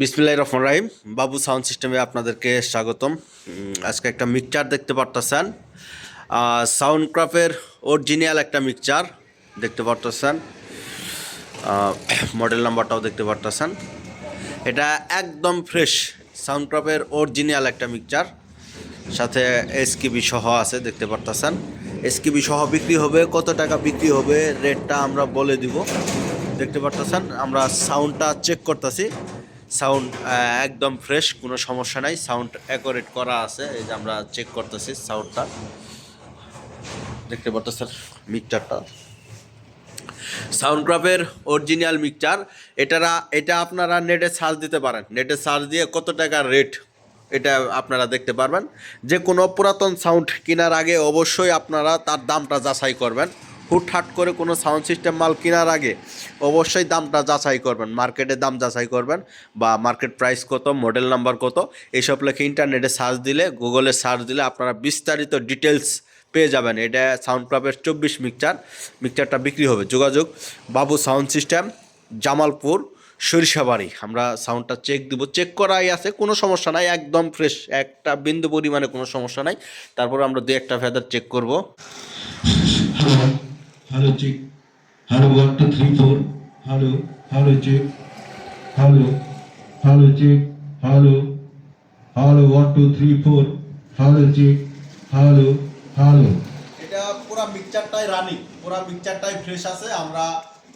বিসমিল্লাহ রহমান রাহিম। বাবু সাউন্ড সিস্টেমে আপনাদেরকে স্বাগতম। আজকে একটা মিক্সচার দেখতে পারতেছেন। সাউন্ড ক্রাফের অরিজিনাল একটা মিক্সচার দেখতে পারতেছেন। মডেল নাম্বারটাও দেখতে পারতেছেন। এটা একদম ফ্রেশ সাউন্ড ক্রাফের অরিজিনাল একটা মিক্সচার। সাথে এসকিবি সহ আছে, দেখতে পারতেছেন। এসকিবি সহ বিক্রি হবে, কত টাকা বিক্রি হবে রেটটা আমরা বলে দিব। দেখতে পারতেছেন, আমরা সাউন্ডটা চেক করতেছি। সাউন্ড একদম ফ্রেশ কোনো সমস্যা নাই। সাউন্ড অ্যাকোরেট করা আছে। এই যে আমরা চেক করতেছি সাউন্ডটা দেখতে পারতেছেন মিক্সচারটা। সাউন্ডক্রাফের অরিজিনাল মিক্সচার। এটারা, এটা আপনারা নেটে সার্চ দিতে পারেন। নেটে সার্চ দিয়ে কত টাকা রেট এটা আপনারা দেখতে পারবেন। যে কোনো পুরাতন সাউন্ড কেনার আগে অবশ্যই আপনারা তার দামটা যাচাই করবেন। হুটহাট করে কোনো সাউন্ড সিস্টেম মাল কেনার আগে অবশ্যই দামটা যাচাই করবেন। মার্কেটে দাম যাচাই করবেন বা মার্কেট প্রাইস কত, মডেল নাম্বার কত এইসব লেখে ইন্টারনেটে সার্চ দিলে, গুগলে সার্চ দিলে আপনারা বিস্তারিত ডিটেলস পেয়ে যাবেন। এটা সাউন্ড ক্লাবের চব্বিশ মিক্সচার মিক্সচারটা বিক্রি হবে। যোগাযোগ, বাবু সাউন্ড সিস্টেম, জামালপুর, সরিষাবাড়ি। আমরা সাউন্ডটা চেক দিব। চেক করাই আছে, কোনো সমস্যা নাই, একদম ফ্রেশ একটা বিন্দু পরিমাণে কোনো সমস্যা নাই। তারপর আমরা দু একটা ফেদার চেক করব। Check. Hello one two three four. Hello, hello check. Hello, hello check. Hello, hello one two three four. Hello check. Hello, hello. এটা পুরো মিক্সচারটাই রানিং পুরো মিক্সচারটাই ফ্রেশ আছে আমরা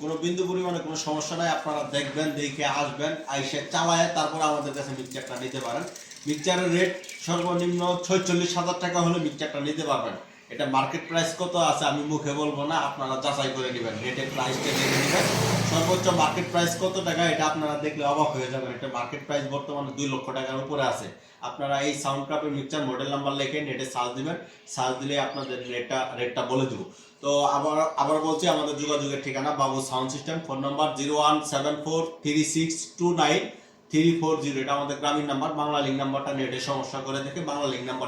কোনো বিন্দু পরিমাণে কোনো সমস্যা নাই আপনারা দেখবেন দেখে আসবেন আইসে চালায় তারপরে আমাদের কাছে মিক্সচারটা নিতে পারেন মিক্সচারের রেট সর্বনিম্ন ছয়চল্লিশ হাজার টাকা হলে মিক্সচারটা নিতে পারবেন এটা মার্কেট প্রাইস কত আছে আমি মুখে বলব না, আপনারা যাচাই করে নেবেন। রেটের প্রাইসটা দেখে নেবেন। সর্বোচ্চ মার্কেট প্রাইস কত টাকা, এটা আপনারা দেখলে অবাক হয়ে যাবেন। এটা মার্কেট প্রাইস বর্তমানে দুই লক্ষ টাকার উপরে আছে। আপনারা এই সাউন্ড ক্রাফের মিক্সচার মডেল নাম্বার লিখে নেটে সার্চ দিবেন। সার্চ দিলে আপনাদের রেটটা রেটটা বলে দেবো। তো আবার আবার বলছি, আমাদের যোগাযোগের ঠিকানা Babu sound system phone number zero one seven four three six two nine three four zero এটা আমাদের গ্রামীণ নাম্বার বাংলা লিঙ্ক নাম্বারটা নেটে সমস্যা করে দেখে বাংলা লিঙ্ক নাম্বার